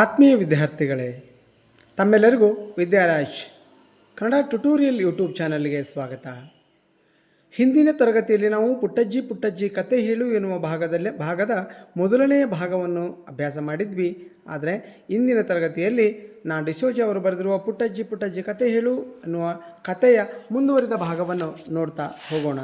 ಆತ್ಮೀಯ ವಿದ್ಯಾರ್ಥಿಗಳೇ, ತಮ್ಮೆಲ್ಲರಿಗೂ ವಿದ್ಯಾರಾಜ್ ಕನ್ನಡ ಟ್ಯುಟೋರಿಯಲ್ ಯೂಟ್ಯೂಬ್ ಚಾನಲ್ಗೆ ಸ್ವಾಗತ. ಹಿಂದಿನ ತರಗತಿಯಲ್ಲಿ ನಾವು ಪುಟ್ಟಜ್ಜಿ ಪುಟ್ಟಜ್ಜಿ ಕತೆ ಹೇಳು ಎನ್ನುವ ಭಾಗದಲ್ಲಿ, ಭಾಗದ ಮೊದಲನೆಯ ಭಾಗವನ್ನು ಅಭ್ಯಾಸ ಮಾಡಿದ್ವಿ. ಆದರೆ ಇಂದಿನ ತರಗತಿಯಲ್ಲಿ ನಾ ಡಿಸೋಜಿ ಅವರು ಬರೆದಿರುವ ಪುಟ್ಟಜ್ಜಿ ಪುಟ್ಟಜ್ಜಿ ಕತೆ ಹೇಳು ಎನ್ನುವ ಕತೆಯ ಮುಂದುವರಿದ ಭಾಗವನ್ನು ನೋಡ್ತಾ ಹೋಗೋಣ.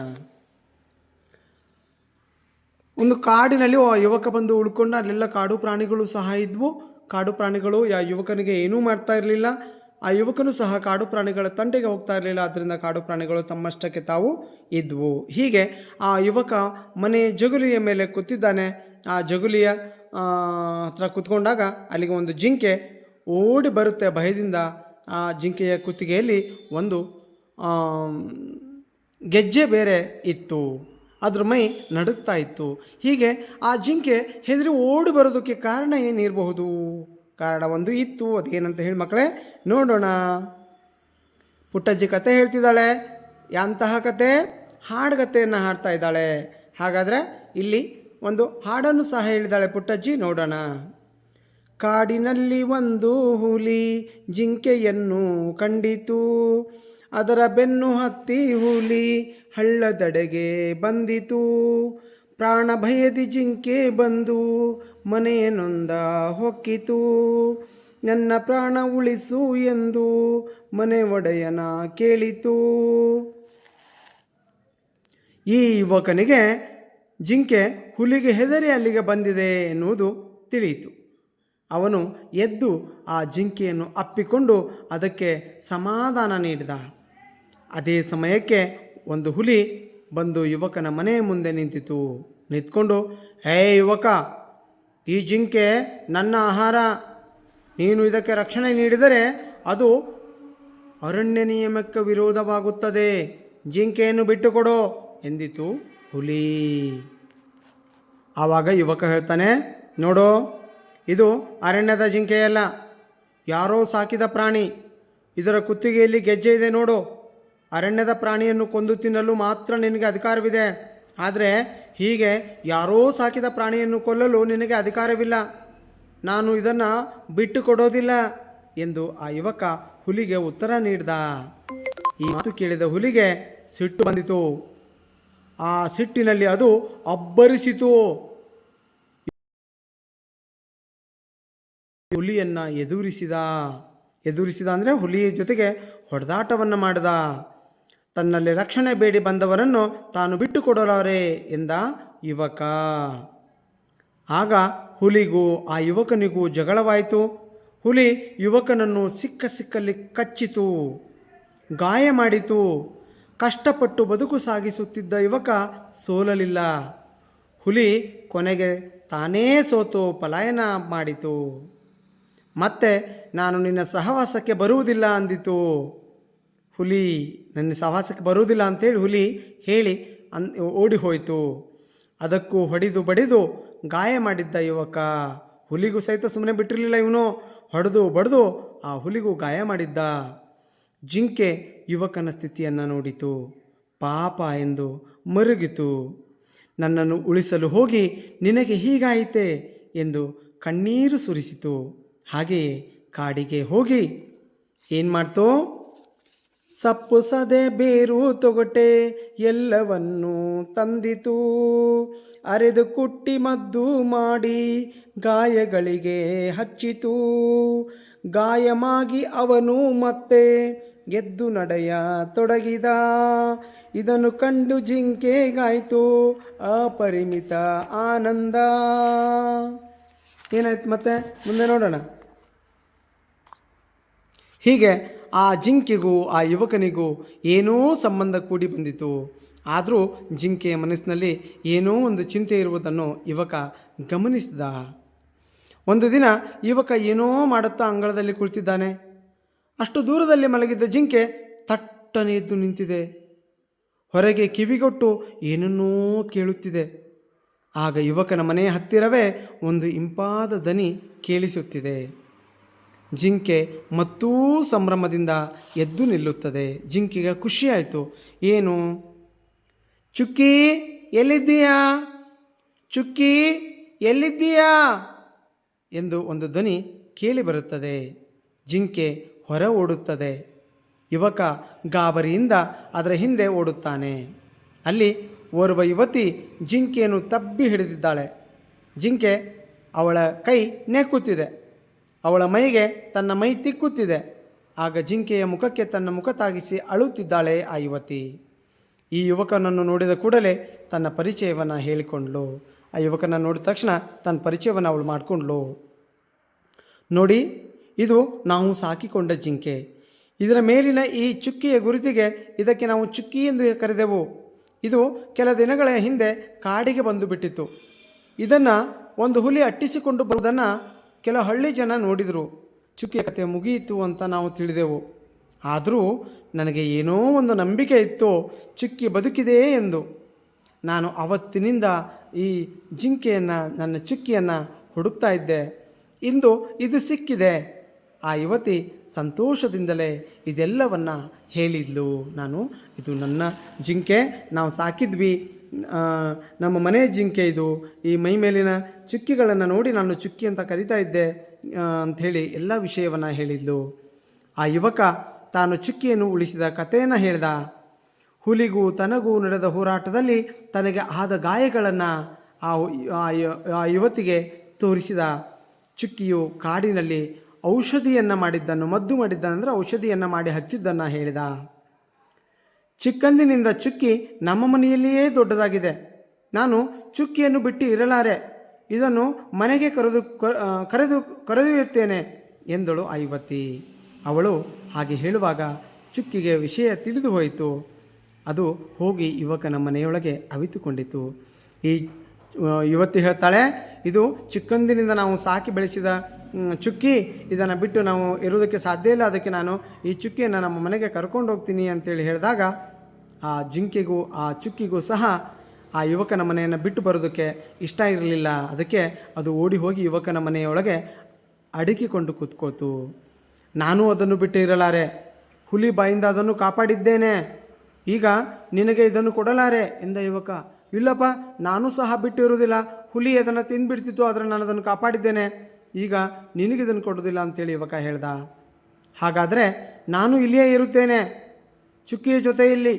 ಒಂದು ಕಾಡಿನಲ್ಲಿ ಯುವಕ ಬಂದು ಉಳ್ಕೊಂಡು ಅಲ್ಲೆಲ್ಲ ಕಾಡು ಪ್ರಾಣಿಗಳು ಸಹ ಇದ್ವು. ಕಾಡು ಪ್ರಾಣಿಗಳು ಆ ಯುವಕನಿಗೆ ಏನೂ ಮಾಡ್ತಾ ಇರಲಿಲ್ಲ. ಆ ಯುವಕನು ಸಹ ಕಾಡು ಪ್ರಾಣಿಗಳ ತಂಟೆಗೆ ಹೋಗ್ತಾ ಇರಲಿಲ್ಲ. ಅದರಿಂದ ಕಾಡು ಪ್ರಾಣಿಗಳು ತಮ್ಮಷ್ಟಕ್ಕೆ ತಾವು ಇದ್ವು. ಹೀಗೆ ಆ ಯುವಕ ಮನೆ ಜಗುಲಿಯ ಮೇಲೆ ಕೂತಿದ್ದಾನೆ. ಆ ಜಗುಲಿಯ ಹತ್ರ ಕೂತ್ಕೊಂಡಾಗ ಅಲ್ಲಿಗೆ ಒಂದು ಜಿಂಕೆ ಓಡಿ ಬರುತ್ತೆ ಭಯದಿಂದ. ಆ ಜಿಂಕೆಯ ಕುತ್ತಿಗೆಯಲ್ಲಿ ಒಂದು ಗೆಜ್ಜೆ ಬೇರೆ ಇತ್ತು. ಅದ್ರ ಮೈ ನಡುಗ್ತಾ ಇತ್ತು. ಹೀಗೆ ಆ ಜಿಂಕೆ ಹೆದರಿ ಓಡಿ ಬರೋದಕ್ಕೆ ಕಾರಣ ಏನಿರಬಹುದು? ಕಾರಣ ಒಂದು ಇತ್ತು, ಅದೇನಂತ ಹೇಳಿ ಮಕ್ಕಳೇ, ನೋಡೋಣ. ಪುಟ್ಟಜ್ಜಿ ಕತೆ ಹೇಳ್ತಿದ್ದಾಳೆ ಎಂತಹ ಕತೆ ಹಾಡುಗತೆಯನ್ನು ಹಾಡ್ತಾ ಇದ್ದಾಳೆ. ಹಾಗಾದರೆ ಇಲ್ಲಿ ಒಂದು ಹಾಡನ್ನು ಸಹ ಹೇಳಿದಾಳೆ ಪುಟ್ಟಜ್ಜಿ, ನೋಡೋಣ. ಕಾಡಿನಲ್ಲಿ ಒಂದು ಹುಲಿ ಜಿಂಕೆಯನ್ನು ಕಂಡಿತು. ಅದರ ಬೆನ್ನು ಹತ್ತಿ ಹುಲಿ ಹಳ್ಳದಡೆಗೆ ಬಂದಿತು. ಪ್ರಾಣ ಭಯದಿ ಜಿಂಕೆ ಬಂದು ಮನೆಯನೊಂದ ಹೊಕ್ಕಿತು. ನನ್ನ ಪ್ರಾಣ ಉಳಿಸು ಎಂದು ಮನೆ ಒಡೆಯನ ಕೇಳಿತು. ಈ ಯುವಕನಿಗೆ ಜಿಂಕೆ ಹುಲಿಗೆ ಹೆದರಿ ಅಲ್ಲಿಗೆ ಬಂದಿದೆ ಎನ್ನುವುದು ತಿಳಿಯಿತು. ಅವನು ಎದ್ದು ಆ ಜಿಂಕೆಯನ್ನು ಅಪ್ಪಿಕೊಂಡು ಅದಕ್ಕೆ ಸಮಾಧಾನ ನೀಡಿದ. ಅದೇ ಸಮಯಕ್ಕೆ ಒಂದು ಹುಲಿ ಬಂದು ಯುವಕನ ಮನೆ ಮುಂದೆ ನಿಂತಿತು. ನಿಂತ್ಕೊಂಡು ಹೇ ಯುವಕ, ಈ ಜಿಂಕೆ ನನ್ನ ಆಹಾರ. ನೀನು ಇದಕ್ಕೆ ರಕ್ಷಣೆ ನೀಡಿದರೆ ಅದು ಅರಣ್ಯ ನಿಯಮಕ್ಕೆ ವಿರೋಧವಾಗುತ್ತದೆ. ಜಿಂಕೆಯನ್ನು ಬಿಟ್ಟುಕೊಡು, ಎಂದಿತು ಹುಲಿ. ಆವಾಗ ಯುವಕ ಹೇಳ್ತಾನೆ, ನೋಡು, ಇದು ಅರಣ್ಯದ ಜಿಂಕೆಯಲ್ಲ. ಯಾರೋ ಸಾಕಿದ ಪ್ರಾಣಿ. ಇದರ ಕುತ್ತಿಗೆಯಲ್ಲಿ ಗೆಜ್ಜೆ ಇದೆ ನೋಡು. ಅರಣ್ಯದ ಪ್ರಾಣಿಯನ್ನು ಕೊಂದು ತಿನ್ನಲು ಮಾತ್ರ ನಿನಗೆ ಅಧಿಕಾರವಿದೆ. ಆದರೆ ಹೀಗೆ ಯಾರೋ ಸಾಕಿದ ಪ್ರಾಣಿಯನ್ನು ಕೊಲ್ಲಲು ನಿನಗೆ ಅಧಿಕಾರವಿಲ್ಲ. ನಾನು ಇದನ್ನು ಬಿಟ್ಟು ಕೊಡೋದಿಲ್ಲ ಎಂದು ಆ ಯುವಕ ಹುಲಿಗೆ ಉತ್ತರ ನೀಡಿದ. ಈ ಮಾತು ಕೇಳಿದ ಹುಲಿಗೆ ಸಿಟ್ಟು ಬಂದಿತು. ಆ ಸಿಟ್ಟಿನಲ್ಲಿ ಅದು ಅಬ್ಬರಿಸಿತು. ಹುಲಿಯನ್ನು ಎದುರಿಸಿದ. ಎದುರಿಸಿದ ಅಂದರೆ ಹುಲಿಯ ಜೊತೆಗೆ ಹೊಡೆದಾಟವನ್ನು ಮಾಡಿದ. ತನ್ನಲ್ಲಿ ರಕ್ಷಣೆ ಬೇಡಿ ಬಂದವರನ್ನು ತಾನು ಬಿಟ್ಟುಕೊಡಲಾರೆ ಎಂದ ಯುವಕ. ಆಗ ಹುಲಿಗೂ ಆ ಯುವಕನಿಗೂ ಜಗಳವಾಯಿತು. ಹುಲಿ ಯುವಕನನ್ನು ಸಿಕ್ಕ ಸಿಕ್ಕಲ್ಲಿ ಕಚ್ಚಿತು, ಗಾಯ ಮಾಡಿತು. ಕಷ್ಟಪಟ್ಟು ಬದುಕು ಸಾಗಿಸುತ್ತಿದ್ದ ಯುವಕ ಸೋಲಲಿಲ್ಲ. ಹುಲಿ ಕೊನೆಗೆ ತಾನೇ ಸೋತು ಪಲಾಯನ ಮಾಡಿತು. ಮತ್ತೆ ನಾನು ನಿನ್ನ ಸಹವಾಸಕ್ಕೆ ಬರುವುದಿಲ್ಲ ಅಂದಿತು. ಹುಲಿ ನನ್ನ ಸಹವಾಸಕ್ಕೆ ಬರುವುದಿಲ್ಲ ಅಂತೇಳಿ ಹುಲಿ ಹೇಳಿ ಅನ್ ಓಡಿ ಹೋಯಿತು. ಅದಕ್ಕೂ ಹೊಡೆದು ಬಡಿದು ಗಾಯ ಮಾಡಿದ್ದ ಯುವಕ. ಹುಲಿಗೂ ಸಹಿತ ಸುಮ್ಮನೆ ಬಿಟ್ಟಿರಲಿಲ್ಲ ಇವನು. ಹೊಡೆದು ಬಡಿದು ಆ ಹುಲಿಗೂ ಗಾಯ ಮಾಡಿದ್ದ. ಜಿಂಕೆ ಯುವಕನ ಸ್ಥಿತಿಯನ್ನು ನೋಡಿತು. ಪಾಪ ಎಂದು ಮರುಗಿತು. ನನ್ನನ್ನು ಉಳಿಸಲು ಹೋಗಿ ನಿನಗೆ ಹೀಗಾಯಿತೆ ಎಂದು ಕಣ್ಣೀರು ಸುರಿಸಿತು. ಹಾಗೆಯೇ ಕಾಡಿಗೆ ಹೋಗಿ ಏನು ಮಾಡ್ತು ಸಪ್ಪು ಸದೆ ಬೇರು ತೊಗಟೆ ಎಲ್ಲವನ್ನೂ ತಂದಿತು. ಅರೆದು ಕುಟ್ಟಿ ಮದ್ದು ಮಾಡಿ ಗಾಯಗಳಿಗೆ ಹಚ್ಚಿತು. ಗಾಯಮಾಗಿ ಅವನು ಮತ್ತೆ ಗೆದ್ದು ನಡೆಯ ತೊಡಗಿದ. ಇದನ್ನು ಕಂಡು ಜಿಂಕೆಗಾಯಿತು ಅಪರಿಮಿತ ಆನಂದ. ಏನಾಯ್ತು ಮತ್ತೆ? ಮುಂದೆ ನೋಡೋಣ. ಹೀಗೆ ಆ ಜಿಂಕೆಗೂ, ಆ ಯುವಕನಿಗೂ ಏನೋ ಸಂಬಂಧ ಕೂಡಿ ಬಂದಿತು ಆದರೂ ಜಿಂಕೆಯ ಮನಸ್ಸಿನಲ್ಲಿ ಏನೋ ಒಂದು ಚಿಂತೆ ಇರುವುದನ್ನು ಯುವಕ ಗಮನಿಸಿದ. ಒಂದು ದಿನ ಯುವಕ ಏನೋ ಮಾಡುತ್ತಾ ಅಂಗಳದಲ್ಲಿ ಕುಳಿತಿದ್ದಾನೆ. ಅಷ್ಟು ದೂರದಲ್ಲಿ ಮಲಗಿದ್ದ ಜಿಂಕೆ ತಟ್ಟನೆ ಎದ್ದು ನಿಂತಿದೆ. ಹೊರಗೆ ಕಿವಿಗೊಟ್ಟು ಏನನ್ನೋ ಕೇಳುತ್ತಿದೆ. ಆಗ ಯುವಕನ ಮನೆಯ ಹತ್ತಿರವೇ ಒಂದು ಇಂಪಾದ ದನಿ ಕೇಳಿಸುತ್ತಿದೆ. ಜಿಂಕೆ ಮತ್ತೂ ಸಂಭ್ರಮದಿಂದ ಎದ್ದು ನಿಲ್ಲುತ್ತದೆ. ಜಿಂಕೆಗೆ ಖುಷಿಯಾಯಿತು. ಏನು? ಚುಕ್ಕಿ ಎಲ್ಲಿದ್ದೀಯಾ? ಚುಕ್ಕಿ ಎಲ್ಲಿದ್ದೀಯಾ? ಎಂದು ಒಂದು ಧ್ವನಿ ಕೇಳಿಬರುತ್ತದೆ ಜಿಂಕೆ ಹೊರ ಓಡುತ್ತದೆ. ಯುವಕ ಗಾಬರಿಯಿಂದ ಅದರ ಹಿಂದೆ ಓಡುತ್ತಾನೆ. ಅಲ್ಲಿ ಓರ್ವ ಯುವತಿ ಜಿಂಕೆಯನ್ನು ತಬ್ಬಿ ಹಿಡಿದಿದ್ದಾಳೆ. ಜಿಂಕೆ ಅವಳ ಕೈ ನೆಕ್ಕುತ್ತಿದೆ ಅವಳ ಮೈಗೆ ತನ್ನ ಮೈ ತಿಕ್ಕುತ್ತಿದೆ. ಆಗ ಜಿಂಕೆಯ ಮುಖಕ್ಕೆ ತನ್ನ ಮುಖ ತಾಗಿಸಿ ಅಳುತ್ತಿದ್ದಾಳೆ ಆ ಯುವತಿ. ಈ ಯುವಕನನ್ನು ನೋಡಿದ ಕೂಡಲೇ ತನ್ನ ಪರಿಚಯವನ್ನು ಹೇಳಿಕೊಂಡ್ಳು ಆ ಯುವಕನ ನೋಡಿದ ತಕ್ಷಣ ತನ್ನ ಪರಿಚಯವನ್ನು ಅವಳು ಮಾಡಿಕೊಂಡ್ಳು ನೋಡಿ, ಇದು ನಾವು ಸಾಕಿಕೊಂಡ ಜಿಂಕೆ. ಇದರ ಮೇಲಿನ ಈ ಚುಕ್ಕಿಯ ಗುರುತಿಗೆ ಇದಕ್ಕೆ ನಾವು ಚುಕ್ಕಿ ಎಂದು ಕರೆದೆವು. ಇದು ಕೆಲ ದಿನಗಳ ಹಿಂದೆ ಕಾಡಿಗೆ ಬಂದು ಬಿಟ್ಟಿತ್ತು. ಇದನ್ನು ಒಂದು ಹುಲಿ ಅಟ್ಟಿಸಿಕೊಂಡು ಬರುವುದನ್ನು ಕೆಲ ಹಳ್ಳಿ ಜನ ನೋಡಿದರು ಚುಕ್ಕಿಯ ಕತೆ ಮುಗಿಯಿತು ಅಂತ ನಾವು ತಿಳಿದೆವು. ಆದರೂ ನನಗೆ ಏನೋ ಒಂದು ನಂಬಿಕೆ ಇತ್ತು, ಚುಕ್ಕಿ ಬದುಕಿದೆ ಎಂದು. ನಾನು ಅವತ್ತಿನಿಂದ ಈ ಜಿಂಕೆಯನ್ನು, ನನ್ನ ಚುಕ್ಕಿಯನ್ನು ಹುಡುಕ್ತಾ ಇದ್ದೆ. ಇಂದು ಇದು ಸಿಕ್ಕಿದೆ. ಆ ಯುವತಿ ಸಂತೋಷದಿಂದಲೇ ಇದೆಲ್ಲವನ್ನು ಹೇಳಿದ್ಲು. ನಾನು, ಇದು ನನ್ನ ಜಿಂಕೆ, ನಾವು ಸಾಕಿದ್ವಿ. ನಮ್ಮ ಮನೆ ಜಿಂಕೆ ಇದು. ಈ ಮೈ ಮೇಲಿನ ಚುಕ್ಕಿಗಳನ್ನು ನೋಡಿ ನಾನು ಚುಕ್ಕಿ ಅಂತ ಕರಿತಾ ಇದ್ದೆ ಅಂಥೇಳಿ ಎಲ್ಲ ವಿಷಯವನ್ನು ಹೇಳಿದ್ಲು. ಆ ಯುವಕ ತಾನು ಚುಕ್ಕಿಯನ್ನು ಉಳಿಸಿದ ಕಥೆಯನ್ನು ಹೇಳ್ದ. ಹುಲಿಗೂ ತನಗೂ ನಡೆದ ಹೋರಾಟದಲ್ಲಿ ತನಗೆ ಆದ ಗಾಯಗಳನ್ನು ಆ ಆ ಯುವತಿಗೆ ತೋರಿಸಿದ. ಚುಕ್ಕಿಯು ಕಾಡಿನಲ್ಲಿ ಔಷಧಿಯನ್ನು ಮಾಡಿದ್ದನ್ನು, ಮದ್ದು ಮಾಡಿದ್ದನಂದರೆ ಔಷಧಿಯನ್ನು ಮಾಡಿ ಹಚ್ಚಿದ್ದನ್ನು ಹೇಳಿದ. ಚಿಕ್ಕಂದಿನಿಂದ ಚುಕ್ಕಿ ನಮ್ಮ ಮನೆಯಲ್ಲಿಯೇ ದೊಡ್ಡದಾಗಿದೆ. ನಾನು ಚುಕ್ಕಿಯನ್ನು ಬಿಟ್ಟು ಇರಲಾರೆ. ಇದನ್ನು ಮನೆಗೆ ಕರೆದು ಕರೆದು, ಕರೆದೊಯ್ಯುತ್ತೇನೆ ಎಂದಳು ಐವತಿ ಅವಳು ಹಾಗೆ ಹೇಳುವಾಗ ಚುಕ್ಕಿಗೆ ವಿಷಯ ತಿಳಿದು ಹೋಯಿತು. ಅದು ಹೋಗಿ ಯುವಕನ ಮನೆಯೊಳಗೆ ಅವಿತುಕೊಂಡಿತು. ಈ ಯುವತಿ ಹೇಳ್ತಾಳೆ ಇದು ಚಿಕ್ಕಂದಿನಿಂದ ನಾವು ಸಾಕಿ ಬೆಳೆಸಿದ ಚುಕ್ಕಿ. ಇದನ್ನು ಬಿಟ್ಟು ನಾವು ಇರೋದಕ್ಕೆ ಸಾಧ್ಯ ಇಲ್ಲ. ಅದಕ್ಕೆ ನಾನು ಈ ಚುಕ್ಕಿಯನ್ನು ನಮ್ಮ ಮನೆಗೆ ಕರ್ಕೊಂಡು ಹೋಗ್ತೀನಿ ಅಂತೇಳಿ ಹೇಳಿದಾಗ, ಆ ಜಿಂಕೆಗೂ, ಆ ಚುಕ್ಕಿಗೂ ಸಹ ಆ ಯುವಕನ ಮನೆಯನ್ನು ಬಿಟ್ಟು ಬರೋದಕ್ಕೆ ಇಷ್ಟ ಇರಲಿಲ್ಲ. ಅದಕ್ಕೆ ಅದು ಓಡಿ ಹೋಗಿ ಯುವಕನ ಮನೆಯೊಳಗೆ ಅಡಕಿಕೊಂಡು ಕೂತ್ಕೋತು. ನಾನು ಅದನ್ನು ಬಿಟ್ಟು ಇರಲಾರೆ. ಹುಲಿ ಬಾಯಿಂದ ಅದನ್ನು ಕಾಪಾಡಿದ್ದೇನೆ. ಈಗ ನಿನಗೆ ಇದನ್ನು ಕೊಡಲಾರೆ ಎಂದ ಯುವಕ. ಇಲ್ಲಪ್ಪ, ನಾನು ಸಹ ಬಿಟ್ಟಿರುವುದಿಲ್ಲ. ಹುಲಿ ಅದನ್ನು ತಿಂದುಬಿಡ್ತಿತ್ತು, ಆದರೆ ನಾನು ಅದನ್ನು ಕಾಪಾಡಿದ್ದೇನೆ. ಈಗ ನಿನಗೆ ಇದನ್ನು ಕೊಡೋದಿಲ್ಲ ಅಂತೇಳಿ ಯುವಕ ಹೇಳ್ದ. ಹಾಗಾದರೆ ನಾನು ಇಲ್ಲಿಯೇ ಇರುತ್ತೇನೆ. ಚುಕ್ಕಿಯ ಜೊತೆ ಇಲ್ಲಿ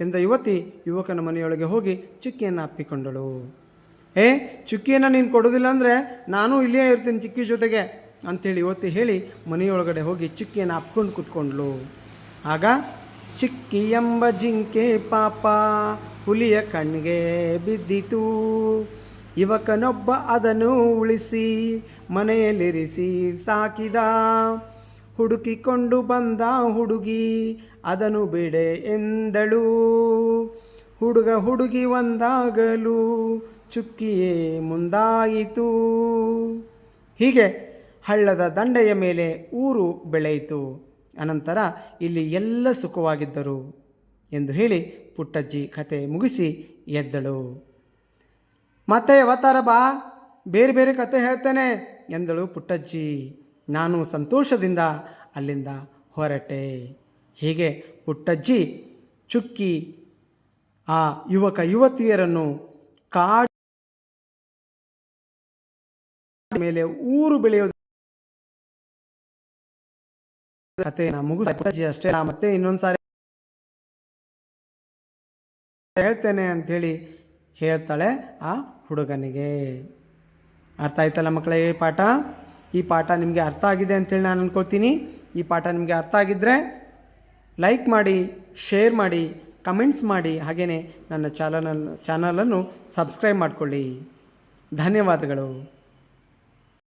ಎಂದ ಯುವತಿ ಯುವಕನ ಮನೆಯೊಳಗೆ ಹೋಗಿ ಚುಕ್ಕಿಯನ್ನು ಅಪ್ಪಿಕೊಂಡಳು. ಏ, ಚುಕ್ಕಿಯನ್ನು ನೀನು ಕೊಡೋದಿಲ್ಲ ಅಂದರೆ ನಾನು ಇಲ್ಲಿಯೇ ಇರ್ತೀನಿ ಚುಕ್ಕಿ ಜೊತೆಗೆ ಅಂಥೇಳಿ ಯುವತಿ ಹೇಳಿ ಮನೆಯೊಳಗಡೆ ಹೋಗಿ ಚುಕ್ಕಿಯನ್ನು ಅಪ್ಕೊಂಡು ಕೂತ್ಕೊಂಡ್ಳು. ಆಗ ಚಿಕ್ಕಿ ಎಂಬ ಜಿಂಕೆ ಪಾಪ ಹುಲಿಯ ಕಣ್ಣಿಗೆ ಬಿದ್ದಿತು. ಯುವಕನೊಬ್ಬ ಅದನ್ನು ಉಳಿಸಿ ಮನೆಯಲ್ಲಿರಿಸಿ ಸಾಕಿದ. ಹುಡುಕಿಕೊಂಡು ಬಂದ ಹುಡುಗಿ ಅದನ್ನು ಬಿಡೆ ಎಂದಳು. ಹುಡುಗ ಹುಡುಗಿ ಒಂದಾಗಲೂ ಚುಕ್ಕಿಯೇ ಮುಂದಾಯಿತು. ಹೀಗೆ ಹಳ್ಳದ ದಂಡೆಯ ಮೇಲೆ ಊರು ಬೆಳೆಯಿತು. ಅನಂತರ ಇಲ್ಲಿ ಎಲ್ಲ ಸುಖವಾಗಿದ್ದರು ಎಂದು ಹೇಳಿ ಪುಟ್ಟಜ್ಜಿ ಕತೆ ಮುಗಿಸಿ ಎದ್ದಳು. ಮತ್ತೆ ಯಾವತ್ತಾರ ಬಾ, ಬೇರೆ ಬೇರೆ ಕತೆ ಹೇಳ್ತೇನೆ ಎಂದಳು ಪುಟ್ಟಜ್ಜಿ. ನಾನು ಸಂತೋಷದಿಂದ ಅಲ್ಲಿಂದ ಹೊರಟೆ. ಹೀಗೆ ಪುಟ್ಟಜ್ಜಿ ಚುಕ್ಕಿ ಆ ಯುವಕ ಯುವತಿಯರನ್ನು ಕಾಡ ಮೇಲೆ ಊರು ಬೆಳೆಯೋದು ಪುಟ್ಟಜ್ಜಿ ಅಷ್ಟೇ. ನಾ ಮತ್ತೆ ಇನ್ನೊಂದ್ಸಾರಿ ಹೇಳ್ತೇನೆ ಅಂಥೇಳಿ ಹೇಳ್ತಾಳೆ ಆ ಹುಡುಗನಿಗೆ. ಅರ್ಥ ಆಯ್ತಲ್ಲ ಮಕ್ಕಳೇ ಈ ಪಾಠ? ಈ ಪಾಠ ನಿಮಗೆ ಅರ್ಥ ಆಗಿದೆ ಅಂತೇಳಿ ನಾನು ಅಂದ್ಕೊಳ್ತೀನಿ ಈ ಪಾಠ ನಿಮಗೆ ಅರ್ಥ ಆಗಿದ್ದರೆ ಲೈಕ್ ಮಾಡಿ, ಶೇರ್ ಮಾಡಿ, ಕಮೆಂಟ್ಸ್ ಮಾಡಿ. ಹಾಗೆಯೇ ನನ್ನ ಚಾನಲನ್ನು ಚಾನಲನ್ನು ಸಬ್ಸ್ಕ್ರೈಬ್ ಮಾಡಿಕೊಳ್ಳಿ. ಧನ್ಯವಾದಗಳು.